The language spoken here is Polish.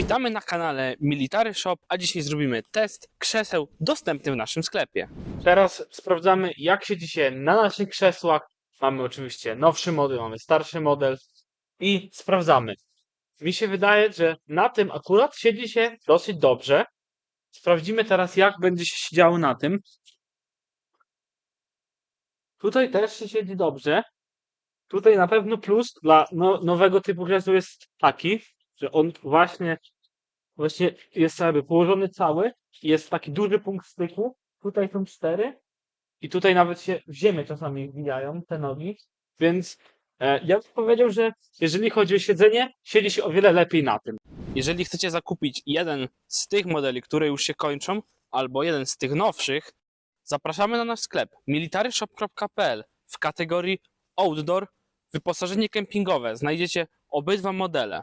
Witamy na kanale Military Shop, a dzisiaj zrobimy test krzeseł dostępnych w naszym sklepie. Teraz sprawdzamy jak siedzi się na naszych krzesłach. Mamy oczywiście nowszy model, mamy starszy model i sprawdzamy. Mi się wydaje, że na tym akurat siedzi się dosyć dobrze. Sprawdzimy teraz jak będzie się siedziało na tym. Tutaj też się siedzi dobrze. Tutaj na pewno plus dla no, nowego typu krzeseł jest taki, że on właśnie, właśnie jest jakby położony cały, jest taki duży punkt styku, tutaj są cztery i tutaj nawet się w ziemię czasami wbijają te nogi, więc e, ja bym powiedział, że jeżeli chodzi o siedzenie, siedzi się o wiele lepiej na tym. Jeżeli chcecie zakupić jeden z tych modeli, które już się kończą, albo jeden z tych nowszych, zapraszamy na nasz sklep militaryshop.pl w kategorii Outdoor Wyposażenie kempingowe. Znajdziecie obydwa modele.